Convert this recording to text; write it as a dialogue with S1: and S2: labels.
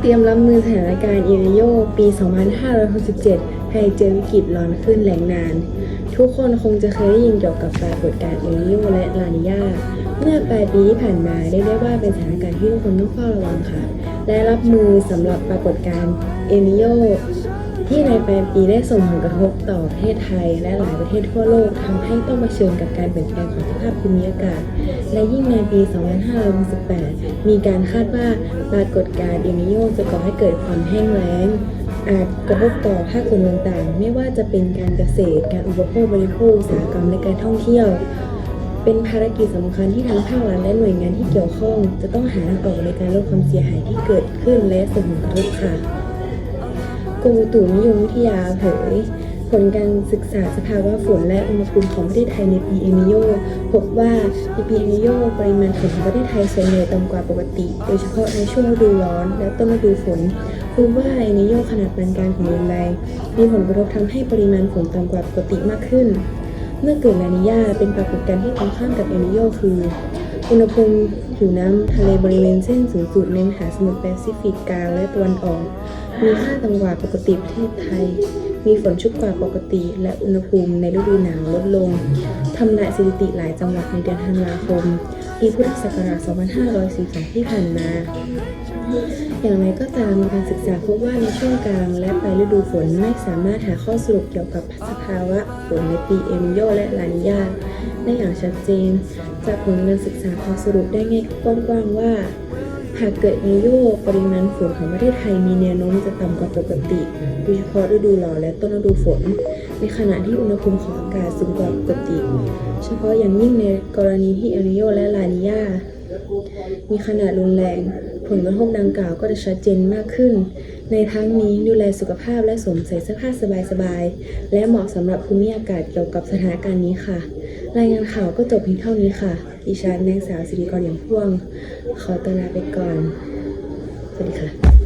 S1: เตรียมรับมือสถานการณ์เอลนิโยปี 2567 ให้เจอวิกฤตร้อนขึ้นแหลงนาน ทุกคนคงจะเคยได้ยินเกี่ยวกับปรากฏการณ์เอลนิโยและลานิยาเมื่อปลายปีที่ผ่านมาได้ได้ว่าเป็นสถานการณ์ที่ทุกคนต้องเฝ้าระวังค่ะ และรับมือสำหรับปรากฏการณ์เอลนิโย ที่ในปลายปีได้ส่งผลกระทบต่อประเทศไทย และหลายประเทศทั่วโลกทำให้ต้องเผชิญกับการเปลี่ยนแปลงของสภาพภูมิอากาศ และยิ่งในปี 2568 มีการคาดว่าปรากฏการณ์เอลนิโยจะก่อให้เกิดความแห้งแล้งอาจกระทบต่อภาคส่วนต่างๆ ไม่ว่าจะเป็นการเกษตร การอุปโภคบริโภค อุตสาหกรรม และการท่องเที่ยว เป็นภารกิจสำคัญที่ทั้งภาครัฐและหน่วยงานที่เกี่ยวข้อง จะต้องหาทางออกในการลดความเสียหายที่เกิดขึ้นและส่งผลกระทบค่ะ กรมอุตุนิยมวิทยาเผย ผลการศึกษาสภาวะฝนและอุณหภูมิของประเทศไทยในปีเอลนิโยพบว่าในปีเอลนิโยปริมาณฝนของประเทศไทยส่วนใหญ่ต่ำกว่าปกติ โดยเฉพาะในช่วงฤดูร้อนและต้นฤดูฝนพบว่าเอลนิโยขนาดปานกลางของรุนแรงมีผลกระทบทำให้ปริมาณฝนต่ำกว่าปกติมากขึ้น เมื่อเกิดลานิญาเป็นปรากฏการณ์ที่ตรงข้ามกับเอลนิโยคือ อุณหภูมิผิวน้ำทะเลบริเวณเส้นศูนย์สูตรในมหาสมุทรแปซิฟิกกลางและตะวันออก มีค่าต่ำกว่าปกติประเทศไทย มีฝนชุกกว่าปกติ และอุณหภูมิในฤดูหนาวลดลง ทำลายสถิติหลายจังหวัดในเดือนธันวาคมปีพุทธศักราช 2542 ที่ผ่านมา อย่างไรก็ตามการศึกษาพบว่าในช่วงกลางและปลายฤดูฝนไม่สามารถหาข้อสรุปเกี่ยวกับสภาวะฝนในปีเอลนิโยและลานิญาได้อย่างชัดเจน จากผลการศึกษาพอสรุปได้ง่ายกว้างๆว่า หากเกิดเอลนิโยปริมาณฝนของประเทศไทยมีแนวโน้มจะต่ำกว่าปกติโดยเฉพาะฤดูร้อนและต้นฤดูฝน ในขณะที่อุณหภูมิของอากาศสูงกว่าปกติ เฉพาะอย่างยิ่งในกรณีที่เอลนิโยและลานิยา มีขนาดรุนแรง ผลกระทบดังกล่าวก็จะชัดเจนมากขึ้น ในทั้งนี้ดูแลสุขภาพและสวมใส่เสื้อผ้าสบายๆ และเหมาะสำหรับภูมิอากาศเกี่ยวกับสถานการณ์นี้ค่ะ รายงานข่าวก็จบเพียงเท่านี้ค่ะ ดิฉันนางสาวสิริกรอย่างพ่วง ขอตัวลาไปก่อน สวัสดีค่ะ